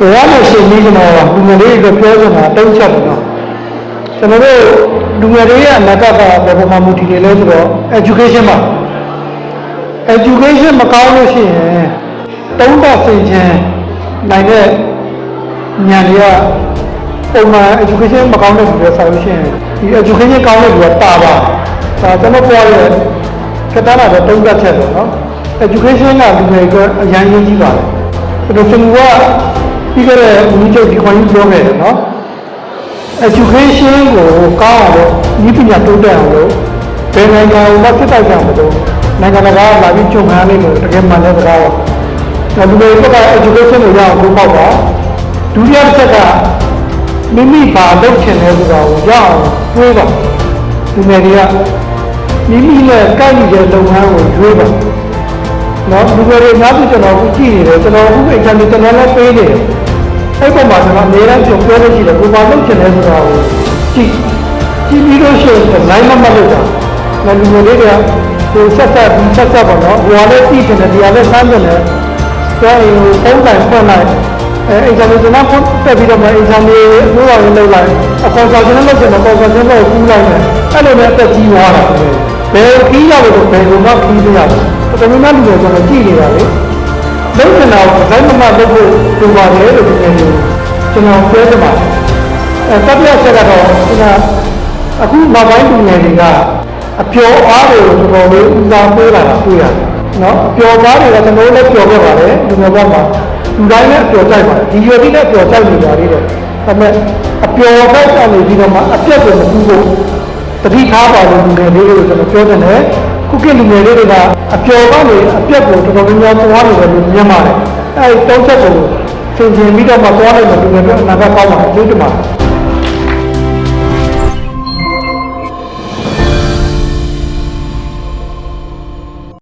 တရားနဲ့ရှင်ပြီးကျွန်တော်လူငယ်လေးတွေပြောချင်တာတုံးချက်ပေါ့နော်ကျွန်တော်တို့လူငယ်တွေရဲ့အနာဂတ်ကဘယ်ပေါ်မှာမူတည်နေလဲဆိုတော့ education ပါ education မကောင်းလို့ရှိရင်တုံးတာစိတ်ချင်းနိုင်တဲ့ဉာဏ်တွေကပုံမှန် education မကောင်းတဲ့လူတွေဆိုလို့ရှိရင်ဒီ education ကောင်းတဲ့လူကတာပါဒါကျွန်တော်ပြောရဲကတ္တနာတော့တုံးတတ်ချက်ပေါ့နော် education ကလူတွေကအရန်ရင်းကြီးပါတယ်ကျွန်တော်ကျွန်တော်က ပြီးခဲ့တဲ့ဦးချုပ်ဒီခွန်ကြီးပြောခဲ့တယ်နော် education ကိုကောင်းအောင်လို့ဤပညာတိုးတက်အောင်လို့ဘယ်နိုင်ငံကိုမှစစ်တိုက်ကြမလို့နိုင်ငံတကာကလာပြီးကြုံခံရလိမ့်မယ်တကယ်မှန်တဲ့စကားပါဒါလူတွေဘက်က education ကိုရအောင်လုပ်ပေါ့ပါဒုတိယတစ်ချက်ကမိမိဘာလုပ်ချင်လဲဆိုတာကိုရအောင်တွေးပါလူငယ်တွေကမိမိနဲ့ကိုက်နေတဲ့လုပ်ငန်းကိုရွေးပါနော်လူငယ်တွေအများကြီးကျွန်တော်အခုကြည့်နေတယ်ကျွန်တော်အခု exam တွေကျွန်တော်လည်းပေးနေတယ် အဲ့ပေါ်မှာကျွန်တော်အများအားဖြင့်ပြောလို့ရှိတယ်ကိုဘာလုပ်ချင်လဲဆိုတာကိုကြည့်ကြည့်ပြီးလို့ရှိရင်နိုင်မမလုပ်တာနော်လူငယ်လေးတွေကဟိုဆက်ဆက်ပြီးဆက်ဆက်ပါတော့ဟိုကလည်းသိချင်တယ်ဒီကလည်းစမ်းတယ်လည်းကျောင်းရင်ဖုန်းတိုင်ဖွင့်လိုက်အဲ exam တွေကျွန်တော်တက်ပြီးတော့မှ exam တွေအစိုးရဝင်လုပ်လိုက်အခေါ်စာကျွန်တော်လုပ်ချင်တယ်ပေါ်စာကျွန်တော်ကူးလိုက်တယ်အဲ့လိုနဲ့အသက်ကြီးသွားတာဘယ်ခီးရလို့ဘယ်လိုမှခီးမရဘူးတော်တော်များများလူတွေကျွန်တော်ကြည့်နေတာလေ လုံးချင်တာကိုတိုင်းမမလုပ်ဖို့ဒီပါတယ်လို့ဒီနေ့ကျွန်တော်ပြောချင်ပါတယ်အဲတတိယချက်ကတော့ကျွန်တော်အခုနောက်ပိုင်းလူငယ်တွေကအပျော်အားတွေကိုတော်တော်လေးဦးစားပေးလာတာတွေ့ရတယ်နော်အပျော်အားတွေကကျွန်တော်လည်းပျော်ခဲ့ပါတယ်လူငယ်ဘက်မှာလူတိုင်းလည်းအပျော်ကြိုက်ပါတယ်ဒီရွယ်လေးလည်းပျော်ကြိုက်နေကြသေးတယ်ဒါပေမဲ့အပျော်ဘက်ကနေပြီးတော့မှအပြတ်ကိုမကူဖို့တတိထားပါလို့လူငယ်လေးတွေကိုကျွန်တော်ပြောတယ်နဲ့ ခုခေတ်လူငယ်လေးတွေကအပျော်ကနေအပြတ်ကိုတော်တော်များများသွားနေတယ်လို့မြင်ပါတယ်အဲဒီတောင်းချက်ကိုသင်ကျင်ပြီးတော့မှသွားနိုင်တယ်လူငယ်တွေအနာဂတ်ကောင်းပါအကျိုးတင်ပါတယ်